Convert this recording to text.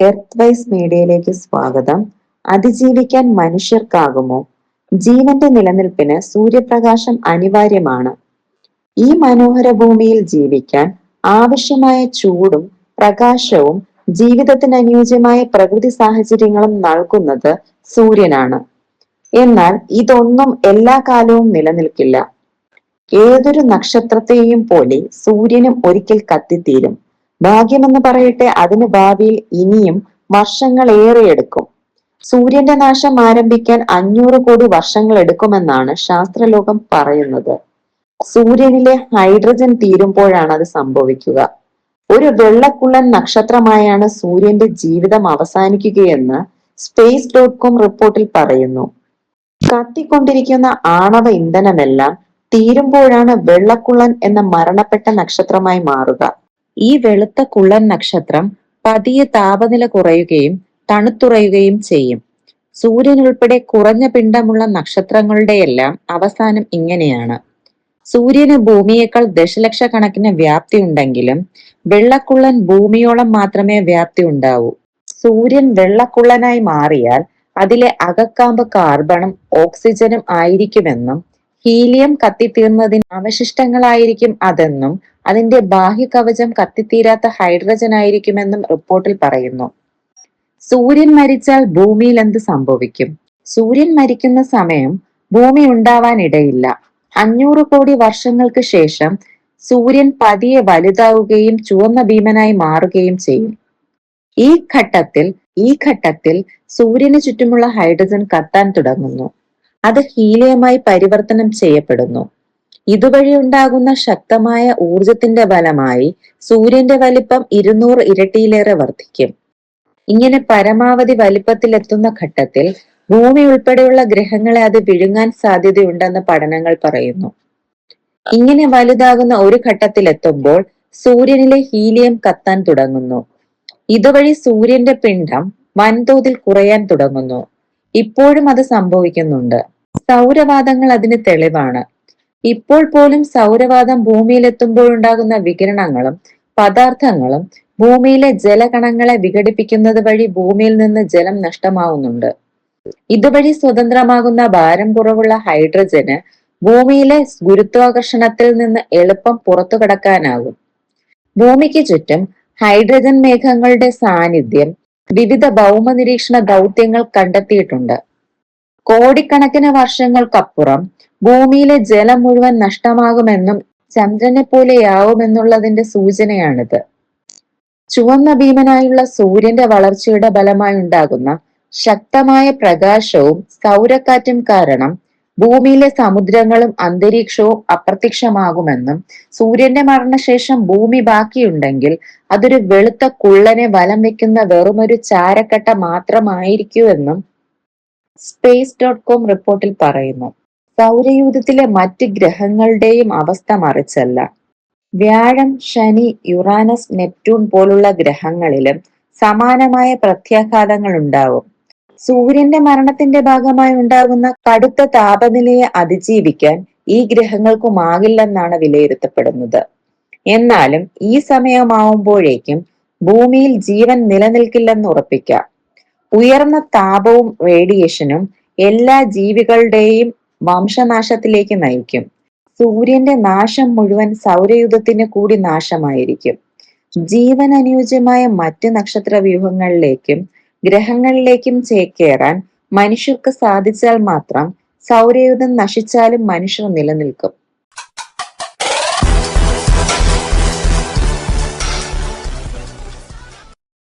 Earth vice മീഡിയയിലേക്ക് സ്വാഗതം. അതിജീവിക്കാൻ മനുഷ്യർക്കാകുമോ? ജീവന്റെ നിലനിൽപ്പിന് സൂര്യപ്രകാശം അനിവാര്യമാണ്. ഈ മനോഹര ഭൂമിയിൽ ജീവിക്കാൻ ആവശ്യമായ ചൂടും പ്രകാശവും ജീവിതത്തിന് അനുയോജ്യമായ പ്രകൃതി സാഹചര്യങ്ങളും നൽകുന്നത് സൂര്യനാണ്. എന്നാൽ ഇതൊന്നും എല്ലാ കാലവും നിലനിൽക്കില്ല. ഏതൊരു നക്ഷത്രത്തെയും പോലെ സൂര്യനും ഒരിക്കൽ കത്തിത്തീരും. ഭാഗ്യമെന്ന് പറയട്ടെ അതിന് ഭാവിയിൽ ഇനിയും വർഷങ്ങൾ ഏറെ എടുക്കും. സൂര്യന്റെ നാശം ആരംഭിക്കാൻ അഞ്ഞൂറ് കോടി വർഷങ്ങൾ എടുക്കുമെന്നാണ് ശാസ്ത്രലോകം പറയുന്നത്. സൂര്യനിലെ ഹൈഡ്രജൻ തീരുമ്പോഴാണ് അത് സംഭവിക്കുക. ഒരു വെള്ളക്കുള്ളൻ നക്ഷത്രമായാണ് സൂര്യന്റെ ജീവിതം അവസാനിക്കുകയെന്ന് സ്പേസ് ഡോട്ട് കോം റിപ്പോർട്ടിൽ പറയുന്നു. കത്തിക്കൊണ്ടിരിക്കുന്ന ആണവ ഇന്ധനമെല്ലാം തീരുമ്പോഴാണ് വെള്ളക്കുള്ളൻ എന്ന മരണപ്പെട്ട നക്ഷത്രമായി മാറുക. ഈ വെളുത്ത കുള്ളൻ നക്ഷത്രം പതിയെ താപനില കുറയുകയും തണുത്തുറയുകയും ചെയ്യും. സൂര്യൻ ഉൾപ്പെടെ കുറഞ്ഞ പിണ്ഡമുള്ള നക്ഷത്രങ്ങളുടെയെല്ലാം അവസാനം ഇങ്ങനെയാണ്. സൂര്യന് ഭൂമിയേക്കാൾ ദശലക്ഷക്കണക്കിന് വ്യാപ്തി ഉണ്ടെങ്കിലും വെള്ളക്കുള്ളൻ ഭൂമിയോളം മാത്രമേ വ്യാപ്തി ഉണ്ടാവൂ. സൂര്യൻ വെള്ളക്കുള്ളനായി മാറിയാൽ അതിലെ അകക്കാമ്പ് കാർബണും ഓക്സിജനും ആയിരിക്കുമെന്നും ഹീലിയം കത്തിത്തീർന്നതിന് അവശിഷ്ടങ്ങളായിരിക്കും അതെന്നും അതിന്റെ ബാഹ്യ ബാഹ്യകവചം കത്തിത്തീരാത്ത ഹൈഡ്രജൻ ആയിരിക്കുമെന്നും റിപ്പോർട്ടിൽ പറയുന്നു. സൂര്യൻ മരിച്ചാൽ ഭൂമിയിൽ എന്ത് സംഭവിക്കും? സൂര്യൻ മരിക്കുന്ന സമയം ഭൂമി ഉണ്ടാവാൻ ഇടയില്ല അഞ്ഞൂറ് കോടി വർഷങ്ങൾക്ക് ശേഷം സൂര്യൻ പതിയെ വലുതാവുകയും ചുവന്ന ഭീമനായി മാറുകയും ചെയ്യും. ഈ ഘട്ടത്തിൽ ഈ ഘട്ടത്തിൽ സൂര്യന് ചുറ്റുമുള്ള ഹൈഡ്രജൻ കത്താൻ തുടങ്ങുന്നു. അത് ഹീലിയമായി പരിവർത്തനം ചെയ്യപ്പെടുന്നു. ഇതുവഴി ഉണ്ടാകുന്ന ശക്തമായ ഊർജത്തിന്റെ ഫലമായി സൂര്യന്റെ വലിപ്പം ഇരുന്നൂറ് ഇരട്ടിയിലേറെ വർദ്ധിക്കും. ഇങ്ങനെ പരമാവധി വലിപ്പത്തിലെത്തുന്ന ഘട്ടത്തിൽ ഭൂമി ഉൾപ്പെടെയുള്ള ഗ്രഹങ്ങളെ അത് വിഴുങ്ങാൻ സാധ്യതയുണ്ടെന്ന് പഠനങ്ങൾ പറയുന്നു. ഇങ്ങനെ വലുതാകുന്ന ഒരു ഘട്ടത്തിലെത്തുമ്പോൾ സൂര്യനിലെ ഹീലിയം കത്താൻ തുടങ്ങുന്നു. ഇതുവഴി സൂര്യന്റെ പിണ്ഡം വൻതോതിൽ കുറയാൻ തുടങ്ങുന്നു. ഇപ്പോഴും അത് സംഭവിക്കുന്നുണ്ട്. സൗരവാദങ്ങൾ അതിന് തെളിവാണ്. ഇപ്പോൾ പോലും സൗരവാദം ഭൂമിയിലെത്തുമ്പോഴുണ്ടാകുന്ന വികിരണങ്ങളും പദാർത്ഥങ്ങളും ഭൂമിയിലെ ജലകണങ്ങളെ വിഘടിപ്പിക്കുന്നത് വഴി ഭൂമിയിൽ നിന്ന് ജലം നഷ്ടമാവുന്നുണ്ട്. ഇതുവഴി സ്വതന്ത്രമാകുന്ന ഭാരം കുറവുള്ള ഹൈഡ്രജന് ഭൂമിയിലെ ഗുരുത്വാകർഷണത്തിൽ നിന്ന് എളുപ്പം പുറത്തു കടക്കാനാകും ഭൂമിക്ക് ചുറ്റും ഹൈഡ്രജൻ മേഘങ്ങളുടെ സാന്നിധ്യം വിവിധ ഭൗമ നിരീക്ഷണ ദൗത്യങ്ങൾ കണ്ടെത്തിയിട്ടുണ്ട്. കോടിക്കണക്കിന് വർഷങ്ങൾക്കപ്പുറം ഭൂമിയിലെ ജലം മുഴുവൻ നഷ്ടമാകുമെന്നും ചന്ദ്രനെ പോലെയാവുമെന്നുള്ളതിന്റെ സൂചനയാണിത്. ചുവന്ന ഭീമനായുള്ള സൂര്യന്റെ വളർച്ചയുടെ ഫലമായി ഉണ്ടാകുന്ന ശക്തമായ പ്രകാശവും സൗരക്കാറ്റും കാരണം ഭൂമിയിലെ സമുദ്രങ്ങളും അന്തരീക്ഷവും അപ്രത്യക്ഷമാകുമെന്നും സൂര്യന്റെ മരണശേഷം ഭൂമി ബാക്കിയുണ്ടെങ്കിൽ അതൊരു വെളുത്ത കുള്ളനെ വലം വെക്കുന്ന വെറുമൊരു ചാരക്കട്ട മാത്രമായിരിക്കൂ എന്നും സ്പേസ് ഡോട്ട് കോം റിപ്പോർട്ടിൽ പറയുന്നു. സൗരയൂഥത്തിലെ മറ്റ് ഗ്രഹങ്ങളുടെയും അവസ്ഥ മറിച്ചല്ല. വ്യാഴം ശനി യുറാനസ് നെപ്റ്റ്യൂൺ പോലുള്ള ഗ്രഹങ്ങളിലും സമാനമായ പ്രത്യാഘാതങ്ങൾ ഉണ്ടാവും. സൂര്യന്റെ മരണത്തിന്റെ ഭാഗമായി ഉണ്ടാകുന്ന കടുത്ത താപനിലയെ അതിജീവിക്കാൻ ഈ ഗ്രഹങ്ങൾക്കുമാകില്ലെന്നാണ് വിലയിരുത്തപ്പെടുന്നത്. എന്നാലും ഈ സമയമാവുമ്പോഴേക്കും ഭൂമിയിൽ ജീവൻ നിലനിൽക്കില്ലെന്ന് ഉറപ്പിക്കാം. ഉയർന്ന താപവും റേഡിയേഷനും എല്ലാ ജീവികളുടെയും വംശനാശത്തിലേക്ക് നയിക്കും. സൂര്യന്റെ നാശം മുഴുവൻ സൗരയുധത്തിന് കൂടി നാശമായിരിക്കും. ജീവൻ അനുയോജ്യമായ മറ്റ് നക്ഷത്ര വ്യൂഹങ്ങളിലേക്കും ഗ്രഹങ്ങളിലേക്കും ചേക്കേറാൻ മനുഷ്യർക്ക് സാധിച്ചാൽ മാത്രം സൗരയുധം നശിച്ചാലും മനുഷ്യർ നിലനിൽക്കും.